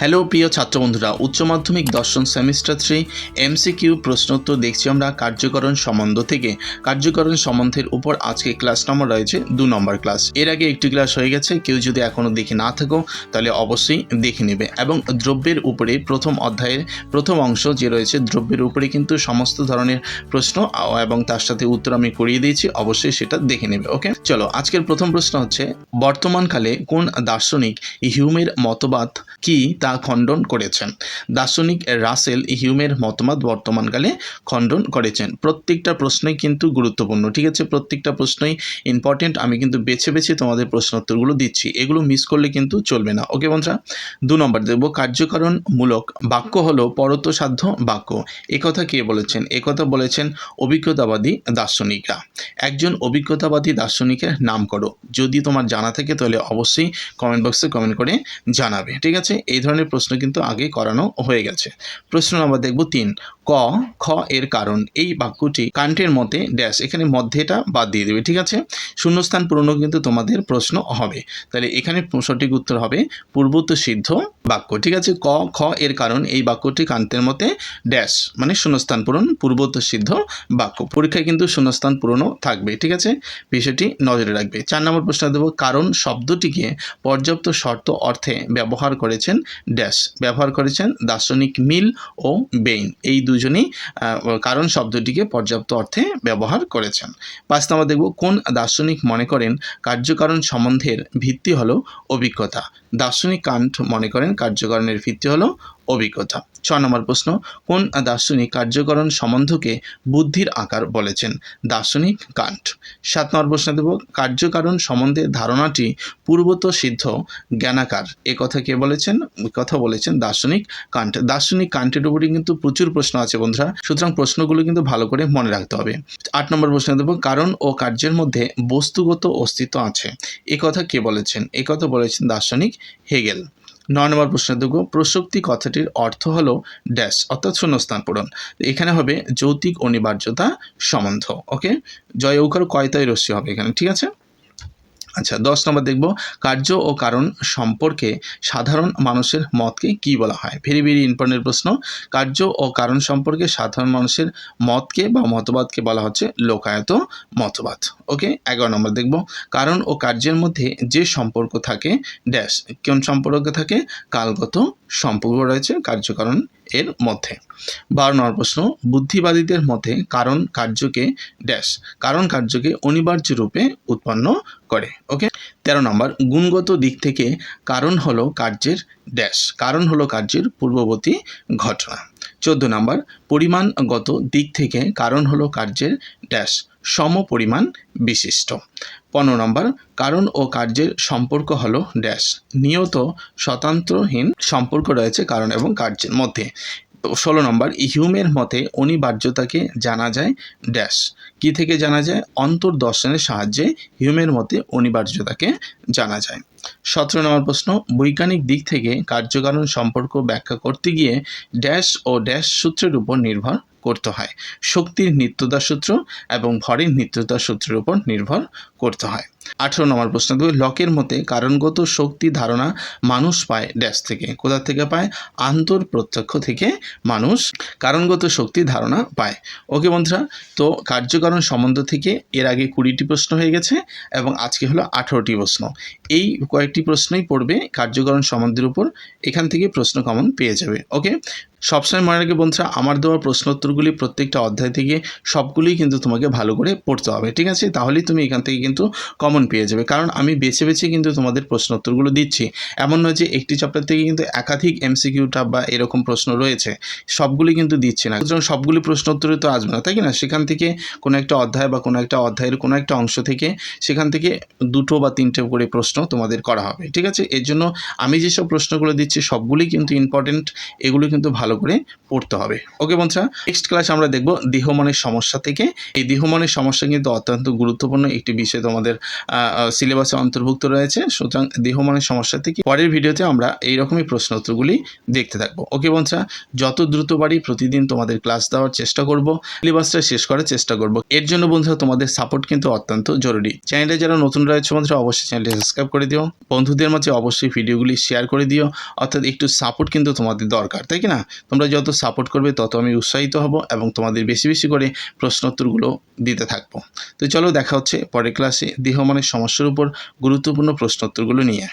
Hello, প্রিয় ছাত্র বন্ধুরা উচ্চ মাধ্যমিক দর্শন সেমিস্টার থ্রি এমসিকিউ প্রশ্নোত্তর দেখছি আমরা কার্যকরণ সম্বন্ধ থেকে। কার্যকরণ সম্বন্ধের উপর আজকে ক্লাস নম্বর রয়েছে দু নম্বর ক্লাস। এর আগে একটি ক্লাস হয়ে গেছে, কেউ যদি এখনও দেখে না থাকো, তাহলে অবশ্যই দেখে নেবে। এবং দ্রব্যের উপরে প্রথম অধ্যায়ের প্রথম অংশ যে রয়েছে, দ্রব্যের উপরে কিন্তু সমস্ত ধরনের প্রশ্ন, এবং তার সাথে উত্তর আমি করিয়ে দিয়েছি, অবশ্যই সেটা দেখে নেবে, ওকে? চলো, আজকের প্রথম প্রশ্ন হচ্ছে, বর্তমানকালে কোন দার্শনিক হিউমের মতবাদ কি তা খণ্ডন করেছেন। দার্শনিক রাসেল হিউমের মতবাদ বর্তমানকালে খণ্ডন করেছেন। প্রত্যেকটা প্রশ্নই কিন্তু গুরুত্বপূর্ণ। ঠিক আছে, প্রত্যেকটা প্রশ্নই ইম্পর্টেন্ট আমি কিন্তু বেছে বেছে তোমাদের প্রশ্ন উত্তরগুলো দিচ্ছি। এগুলো মিস করলে কিন্তু চলবে না। ওকে বন্ধুরা? দু নম্বর, দেখব কার্যকরণমূলক বাক্য হলো পরতসাধ্য বাক্য। একথা কে বলেছেন? একথা বলেছেন অভিজ্ঞতাবাদী দার্শনিকরা। একজন অভিজ্ঞতাবাদী দার্শনিকের নাম করো। যদি তোমার জানা থাকে তাহলে অবশ্যই কমেন্ট বক্সে কমেন্ট করে জানাবে। ঠিক আছে? এই ধরনের প্রশ্ন কিন্তু আগে করানো হয়ে গেছে। প্রশ্ন নম্বর দেখব তিন। ক, খ এর কারণ। এই বাক্যটি কান্টের মতে ড্যাশ এখানে মধ্যেটা বাদ দিয়ে দেবে, ঠিক আছে? শূন্যস্থান পূরণ কিন্তু তোমাদের প্রশ্ন হবে। তাহলে এখানে সঠিক উত্তর হবে পূর্বত সিদ্ধ বাক্য, ঠিক আছে? ক, খ এর কারণ। এই বাক্যটি কান্তের মতে ড্যাশ মানে শূন্যস্থান পূরণ পূর্বত সিদ্ধ বাক্য। পরীক্ষায় কিন্তু শূন্যস্থান পূরণও থাকবে, ঠিক আছে? বিষয়টি নজরে রাখবে। চার নম্বর প্রশ্ন দেব, কারণ শব্দটিকে পর্যাপ্ত শর্ত অর্থে ব্যবহার করেছেন ড্যাশ ব্যবহার করেছেন দার্শনিক মিল ও বেইন। এই দুজনেই কারণ শব্দটিকে পর্যাপ্ত অর্থে ব্যবহার করেছেন। পাঁচ নম্বর দেখব, কোন দার্শনিক মনে করেন কার্যকারণ সম্বন্ধের ভিত্তি হলো অভিজ্ঞতা? দার্শনিক কান্ট মনে করেন কার্যকারণের ভিত্তি হলো অভিজ্ঞতা। ছ নম্বর প্রশ্ন, কোন দার্শনিক কার্যকরণ সম্বন্ধকে বুদ্ধির আকার বলেছেন? দার্শনিক কান্ট। সাত নম্বর প্রশ্ন দেব, কার্যকারণ সম্বন্ধে ধারণাটি পূর্বত সিদ্ধ, জ্ঞানাকার। এ কথা কে বলেছেন? কথা বলেছেন দার্শনিক কান্ট। দার্শনিক কান্টের উপরে কিন্তু প্রচুর প্রশ্ন আছে বন্ধুরা, সুতরাং প্রশ্নগুলো কিন্তু ভালো করে মনে রাখতে হবে। আট নম্বর প্রশ্ন দেব, কারণ ও কার্যের মধ্যে বস্তুগত অস্তিত্ব আছে। এ কথা কে বলেছেন? এ কথা বলেছেন দার্শনিক হেগেল। নয় নম্বর প্রশ্ন দেখব প্রসক্তি কথাটির অর্থ হলো ড্যাশ অর্থাৎ শূন্যস্থান পূরণ। এখানে হবে যৌতিক অনিবার্যতা সম্বন্ধ ওকে জয় ঔকার কয়তায় রশ্মি হবে এখানে, ঠিক আছে? আচ্ছা দশ নম্বর দেখব, কার্য ও কারণ সম্পর্কে সাধারণ মানুষের মতকে কি বলা হয়? ভেরি ভেরি ইম্পর্টেন্ট প্রশ্ন। কার্য ও কারণ সম্পর্কে সাধারণ মানুষের মতকে বা মতবাদকে বলা হচ্ছে লোকায়ত মতবাদ। ওকে, এগারো নম্বর দেখব, কারণ ও কার্যের মধ্যে যে সম্পর্ক থাকে, ড্যাশ, কোন সম্পর্ক থাকে? কালগত সম্পর্ক রয়েছে কার্যকারণ এর মধ্যে। বারো নম্বর প্রশ্ন, বুদ্ধিবাদীদের মতে কারণ কার্যকে ড্যাশ, কারণ কার্যকে অনিবার্য রূপে উৎপন্ন করে। ওকে? তেরো নম্বর, গুণগত দিক থেকে কারণ হলো কার্যের ড্যাশ, কারণ হলো কার্যের পূর্ববর্তী ঘটনা। চোদ্দ নম্বর, পরিমাণগত দিক থেকে কারণ হলো কার্যের ড্যাশ সম পরিমাণ বিশিষ্ট। পনেরো নম্বর, কারণ ও কার্যের সম্পর্ক হল ড্যাশ। নিয়ত স্বতন্ত্রহীন সম্পর্ক রয়েছে কারণ এবং কার্যের মধ্যে। ষোলো নম্বর হিউমের মতে অনিবার্যতাকে জানা যায় ড্যাশ। কি থেকে জানা যায়? অন্তর্দর্শনের সাহায্যে হিউমের মতে অনিবার্যতাকে জানা যায়। সতেরো নম্বর প্রশ্ন, বৈজ্ঞানিক দিক থেকে কার্যকারণ সম্পর্ক ব্যাখ্যা করতে গিয়ে ড্যাশ ও ড্যাশ সূত্রের উপর নির্ভর করতে হয়। শক্তির নিত্যতা সূত্র এবং ভরের নিত্যতা সূত্রের উপর নির্ভর করতে হয়। আঠেরো নম্বর প্রশ্ন লকের মতে কারণগত শক্তি ধারণা মানুষ পায় ড্যাশ থেকে। কোথা থেকে পায়? আন্তর প্রত্যক্ষ থেকে মানুষ কারণগত শক্তি ধারণা পায়। ওকে বন্ধুরা, তো কার্যকারণ সম্বন্ধ থেকে এর আগে কুড়িটি প্রশ্ন হয়ে গেছে এবং আজকে হলো আঠেরোটি প্রশ্ন। এই কয়েকটি প্রশ্নই পড়বে কার্যকরণ সম্বন্ধের উপর। এখান থেকে প্রশ্ন কমন পেয়ে যাবে। ওকে? সবসময় মনে রাখবে বন্ধুরা, আমার দেওয়া প্রশ্ন উত্তরগুলি প্রত্যেকটা অধ্যায় থেকে সবগুলোই কিন্তু তোমাকে ভালো করে পড়তে হবে, ঠিক আছে? তাহলেই তুমি এখান থেকে কিন্তু কমন পেয়ে যাবে। কারণ আমি বেছে বেছে কিন্তু তোমাদের প্রশ্ন উত্তরগুলো দিচ্ছি। এমন নয় যে একটি চ্যাপ্টার থেকে কিন্তু একাধিক এমসিকিউটা বা এরকম প্রশ্ন রয়েছে, সবগুলি কিন্তু দিচ্ছি না। সুতরাং সবগুলি প্রশ্ন উত্তরে তো আসবে না, তাই কি না? সেখান থেকে কোনো একটা অধ্যায় বা কোনো একটা অধ্যায়ের কোনো একটা অংশ থেকে সেখান থেকে দুটো বা তিনটে করে প্রশ্ন তোমাদের করা হবে, ঠিক আছে? এর জন্য আমি যেসব প্রশ্নগুলো দিচ্ছি, সবগুলি কিন্তু ইম্পর্টেন্ট এগুলো কিন্তু ভালো ভালো করে পড়তে হবে। ওকে বন্ধুরা নেক্সট ক্লাস আমরা দেখব দেহমনের সমস্যা থেকে। এই দেহমনের সমস্যা কিন্তু অত্যন্ত গুরুত্বপূর্ণ একটি বিষয় তোমাদের সিলেবাসে অন্তর্ভুক্ত রয়েছে। সুতরাং দেহমনের সমস্যা থেকে পরের ভিডিওতে আমরা এই রকমই প্রশ্ন উত্তরগুলি দেখতে থাকব। ওকে বন্ধুরা, যত দ্রুত পারি প্রতিদিন তোমাদের ক্লাস দেওয়ার চেষ্টা করব। সিলেবাসটা শেষ করার চেষ্টা করব। এর জন্য বন্ধুরা, তোমাদের সাপোর্ট কিন্তু অত্যন্ত জরুরি। চ্যানেলে যারা নতুন রয়েছে বন্ধুরা, অবশ্যই চ্যানেলটি সাবস্ক্রাইব করে দিও। বন্ধুদের মাঝে অবশ্যই ভিডিওগুলি শেয়ার করে দিও। অর্থাৎ একটু সাপোর্ট কিন্তু তোমাদের দরকার, তাই কি না? তোমরা যত সাপোর্ট করবে, তত আমি উৎসাহিত হব এবং তোমাদের বেশি বেশি করে প্রশ্নোত্তরগুলো দিতে থাকব। তো চলো দেখা হচ্ছে পরের ক্লাসে দেহ মানের সমস্যার উপর গুরুত্বপূর্ণ প্রশ্নোত্তরগুলো নিয়ে।